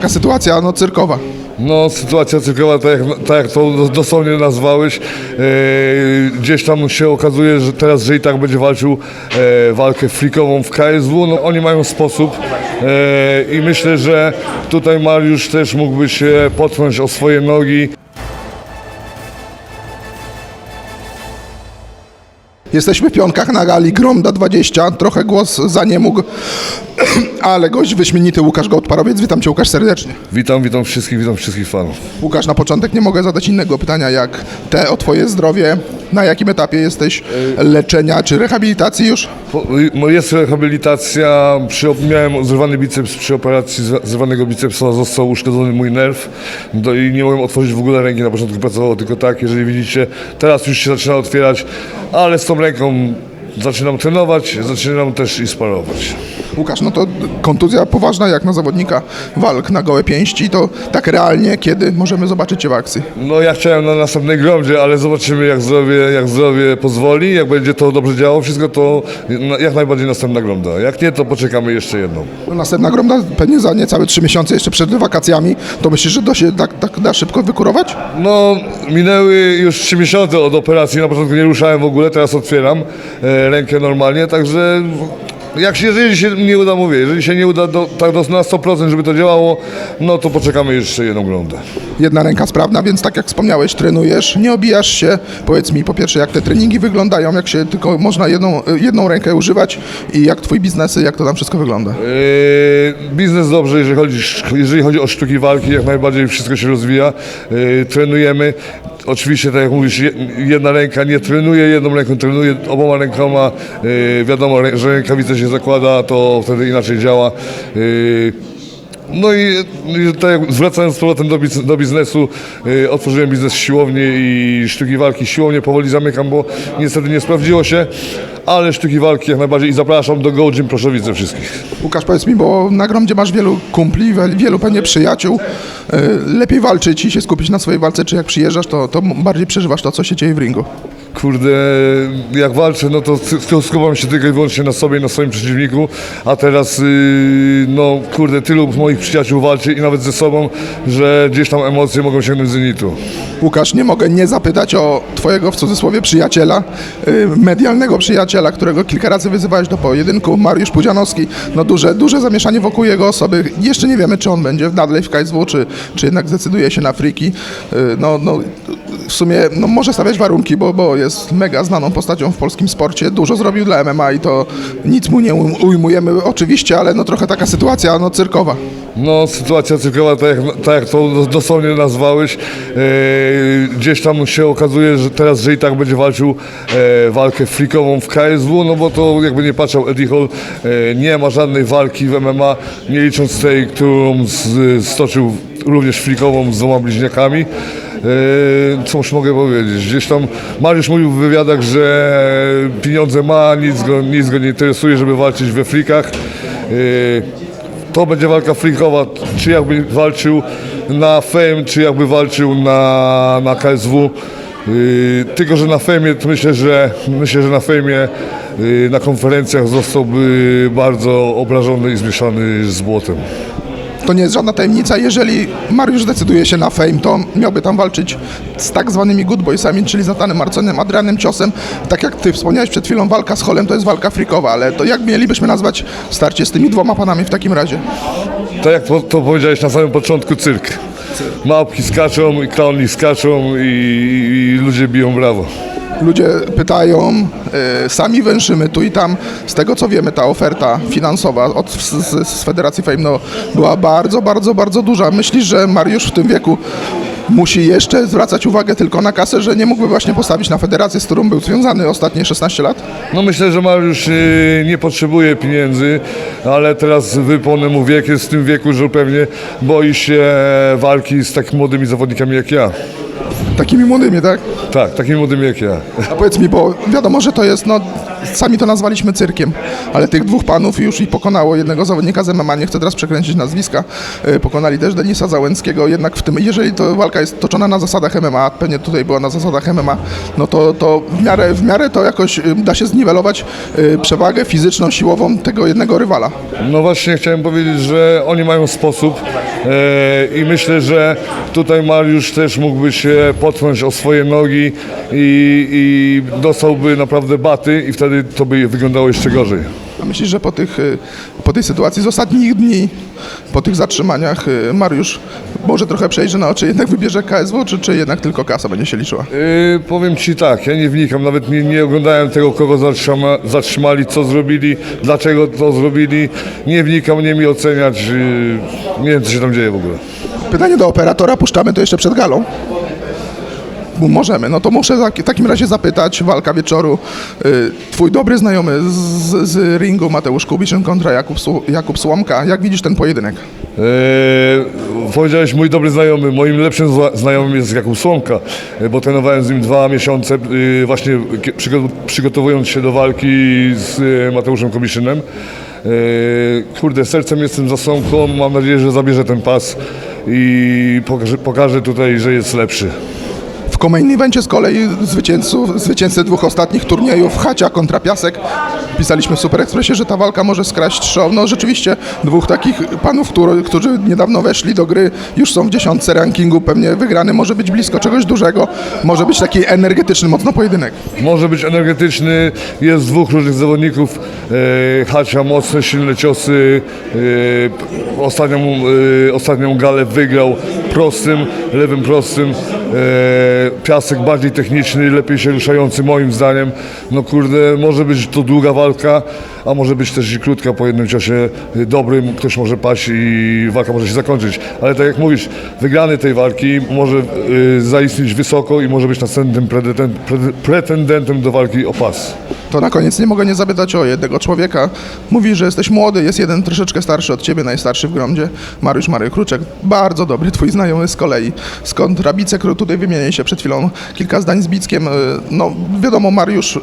Taka sytuacja no, cyrkowa. No, sytuacja cyrkowa, tak jak, tak jak to dosłownie nazwałeś, e, gdzieś tam się okazuje, że teraz, że i tak będzie walczył e, walkę frikową w KSW, no oni mają sposób e, i myślę, że tutaj Mariusz też mógłby się potknąć o swoje nogi. Jesteśmy w pionkach na gali Gromda 20. Trochę głos za nie mógł, ale gość wyśmienity Łukasz Gołtparowiec. Witam Cię Łukasz serdecznie. Witam, witam wszystkich, witam wszystkich fanów. Łukasz, na początek nie mogę zadać innego pytania jak te o Twoje zdrowie. Na jakim etapie jesteś leczenia czy rehabilitacji już? No Jest rehabilitacja, miałem zrywany biceps, przy operacji zrywanego bicepsa został uszkodzony mój nerw do, i nie mogłem otworzyć w ogóle ręki, na początku pracowało tylko tak, jeżeli widzicie, teraz już się zaczyna otwierać, ale z tą ręką zaczynam trenować, zaczynam też i sparować. Łukasz, no to kontuzja poważna jak na zawodnika walk na gołe pięści. To tak realnie, kiedy możemy zobaczyć Cię w akcji? No ja chciałem na następnej gromdzie, ale zobaczymy jak zdrowie, jak zdrowie pozwoli, jak będzie to dobrze działało wszystko, to jak najbardziej następna gromda. Jak nie, to poczekamy jeszcze jedną. No, Następna gromda pewnie za niecałe trzy miesiące jeszcze przed wakacjami. To myślisz, że to się tak, tak da szybko wykurować? No, minęły już trzy miesiące od operacji. Na początku nie ruszałem w ogóle, teraz otwieram e, rękę normalnie, także jak się, jeżeli się nie uda, mówię, jeżeli się nie uda do, tak do, na 100%, żeby to działało, no to poczekamy jeszcze jedną rundę. Jedna ręka sprawna, więc tak jak wspomniałeś, trenujesz, nie obijasz się. Powiedz mi po pierwsze, jak te treningi wyglądają, jak się tylko można jedną, jedną rękę używać i jak twój biznesy, jak to tam wszystko wygląda. E, biznes dobrze, jeżeli chodzi, jeżeli chodzi o sztuki walki, jak najbardziej wszystko się rozwija. E, trenujemy. Oczywiście, tak jak mówisz, je- jedna ręka nie trenuje, jedną ręką trenuje oboma rękoma. E, wiadomo, że rękawice się zakłada, to wtedy inaczej działa. No i, i tak jak zwracając z powrotem do, biz- do biznesu, y, otworzyłem biznes siłownię i sztuki walki. Siłownię powoli zamykam, bo niestety nie sprawdziło się, ale sztuki walki jak najbardziej i zapraszam do Go Gym Proszowice wszystkich. Łukasz, powiedz mi, bo na gromdzie masz wielu kumpli, wielu pewnie przyjaciół. Y, Lepiej walczyć i się skupić na swojej walce, czy jak przyjeżdżasz, to, to bardziej przeżywasz to, co się dzieje w ringu. Kurde, jak walczę, no to sk- skupiam się tylko i wyłącznie na sobie i na swoim przeciwniku, a teraz, yy, no kurde, tylu moich przyjaciół walczy i nawet ze sobą, że gdzieś tam emocje mogą sięgnąć zenitu. Łukasz, nie mogę nie zapytać o twojego w cudzysłowie przyjaciela, y, medialnego przyjaciela, którego kilka razy wyzywałeś do pojedynku, Mariusz Pudzianowski. No duże, duże zamieszanie wokół jego osoby. Jeszcze nie wiemy, czy on będzie nadal w KSW, czy, czy jednak zdecyduje się na friki. Y, No, no, w sumie no, może stawiać warunki, bo, bo jest mega znaną postacią w polskim sporcie. Dużo zrobił dla MMA i to nic mu nie ujm- ujmujemy oczywiście, ale no trochę taka sytuacja no, cyrkowa. No, sytuacja cyrkowa, tak jak, tak jak to dosłownie nazwałeś, e, gdzieś tam się okazuje, że teraz, że i tak będzie walczył e, walkę frikową w KSW, no bo to jakby nie patrzał Eddie Hall, e, nie ma żadnej walki w MMA, nie licząc tej, którą z, stoczył również frikową z dwoma bliźniakami. Co już mogę powiedzieć? Gdzieś tam Mariusz mówił w wywiadach, że pieniądze ma, nic go, nic go nie interesuje, żeby walczyć we frikach. E, to będzie walka freakowa, czy jakby walczył na Fame, czy jakby walczył na, na KSW. Yy, tylko, że na Fejmie, to myślę, że myślę, że na Fejmie yy, na konferencjach zostałby bardzo obrażony i zmieszany z błotem. To nie jest żadna tajemnica. Jeżeli Mariusz decyduje się na fame, to miałby tam walczyć z tak zwanymi good boysami, czyli Natanem Marconem, Adrianem Ciosem. Tak jak ty wspomniałeś przed chwilą, walka z Holem to jest walka freakowa, ale to jak mielibyśmy nazwać starcie z tymi dwoma panami w takim razie? Tak jak to, to powiedziałeś na samym początku, cyrk. Małpki skaczą i klauni skaczą i, i ludzie biją brawo. Ludzie pytają, y, sami węszymy tu i tam. Z tego co wiemy, ta oferta finansowa od, z, z, Federacji Fame no, była bardzo, bardzo, bardzo duża. Myślisz, że Mariusz w tym wieku musi jeszcze zwracać uwagę tylko na kasę, że nie mógłby właśnie postawić na federację, z którą był związany ostatnie 16 lat? No myślę, że Mariusz y, nie potrzebuje pieniędzy, ale teraz wypłonę mu wiek, jest w tym wieku, że pewnie boi się walki z tak młodymi zawodnikami jak ja. Takimi młodymi, tak? Tak, takim młodym jak ja. A powiedz mi, bo wiadomo, że to jest, no sami to nazwaliśmy cyrkiem, ale tych dwóch panów już i pokonało jednego zawodnika z MMA, nie chcę teraz przekręcić nazwiska, y, pokonali też Denisa Załęckiego, jednak w tym, jeżeli to walka jest toczona na zasadach MMA, a pewnie tutaj była na zasadach MMA, no to, to w, miarę, w miarę to jakoś y, da się zniwelować y, przewagę fizyczną, siłową tego jednego rywala. No właśnie chciałem powiedzieć, że oni mają sposób e, i myślę, że tutaj Mariusz też mógłby się potknąć o swoje nogi i, i dostałby naprawdę baty i wtedy to by wyglądało jeszcze gorzej. A myślisz, że po, tych, y, po tej sytuacji z ostatnich dni, po tych zatrzymaniach, y, Mariusz może trochę przejrzy na oczy, jednak wybierze KSW, czy, czy jednak tylko kasa będzie się liczyła? Yy, powiem Ci tak, ja nie wnikam, nawet nie, nie oglądałem tego, kogo zatrzyma, zatrzymali, co zrobili, dlaczego to zrobili. Nie wnikam, nie mi oceniać, yy, nie wiem, co się tam dzieje w ogóle. Pytanie do operatora, puszczamy to jeszcze przed galą. Możemy, no to muszę w takim razie zapytać, walka wieczoru, y, twój dobry znajomy z, z ringu Mateusz Kubiszyn kontra Jakub, Jakub Słomka, jak widzisz ten pojedynek? Yy, powiedziałeś mój dobry znajomy, moim lepszym zna- znajomym jest Jakub Słomka, yy, bo trenowałem z nim dwa miesiące, yy, właśnie przygotowując się do walki z yy, Mateuszem Komiszynem. Yy, kurde, sercem jestem za Słomką, mam nadzieję, że zabierze ten pas i pokaże, pokaże tutaj, że jest lepszy. Kolejnym evencie z kolei zwycięzców, zwycięzcy dwóch ostatnich turniejów, Hacia kontra Piasek. Pisaliśmy w Super Expressie, że ta walka może skraść show. No rzeczywiście dwóch takich panów, który, którzy niedawno weszli do gry, już są w dziesiątce rankingu, pewnie wygrany może być blisko czegoś dużego, może być taki energetyczny mocno pojedynek. Może być energetyczny, jest dwóch różnych zawodników. E, Hacia mocne, silne ciosy. E, ostatnią, e, ostatnią galę wygrał prostym, lewym prostym. E, piasek bardziej techniczny, lepiej się ruszający moim zdaniem. No kurde, może być to długa walka, a może być też i krótka po jednym ciosie e, dobrym. Ktoś może paść i walka może się zakończyć. Ale tak jak mówisz, wygrany tej walki może e, zaistnieć wysoko i może być następnym pretendent, pre- pretendentem do walki o pas. To na koniec nie mogę nie zapytać o jednego człowieka. Mówi, że jesteś młody, jest jeden troszeczkę starszy od ciebie, najstarszy w gromdzie. Mariusz Marek Kruczek, bardzo dobry twój znajomy z kolei. Skąd Rabicek, tutaj wymienię się przed chwilą kilka zdań z Bickiem. Y, No wiadomo, Mariusz y,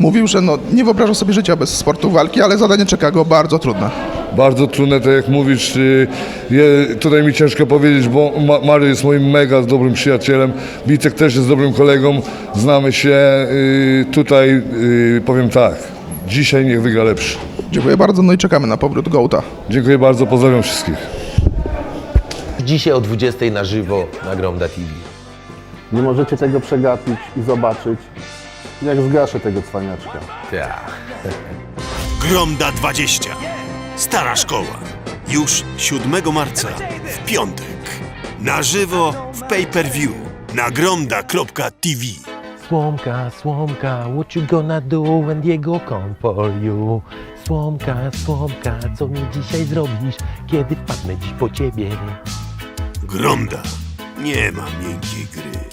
mówił, że no, nie wyobraża sobie życia bez sportu walki, ale zadanie czeka go bardzo trudne. Bardzo trudne, tak jak mówisz, y, je, tutaj mi ciężko powiedzieć, bo Ma- Mario jest moim mega dobrym przyjacielem, Wicek też jest dobrym kolegą, znamy się, y, tutaj y, powiem tak, dzisiaj niech wygra lepszy. Dziękuję bardzo, no i czekamy na powrót Gołta. Dziękuję bardzo, pozdrawiam wszystkich. Dzisiaj o 20 na żywo na Gromda TV. Nie możecie tego przegapić i zobaczyć, jak zgaszę tego cwaniaczka. Ja. Gromda 20. Stara szkoła. Już 7 marca w piątek. Na żywo w pay-per-view na gromda.tv. Słomka, Słomka, what you gonna do when Diego come for you? Słomka, Słomka, co mi dzisiaj zrobisz, kiedy wpadnę dziś po ciebie? Gromda. Nie ma miękkiej gry.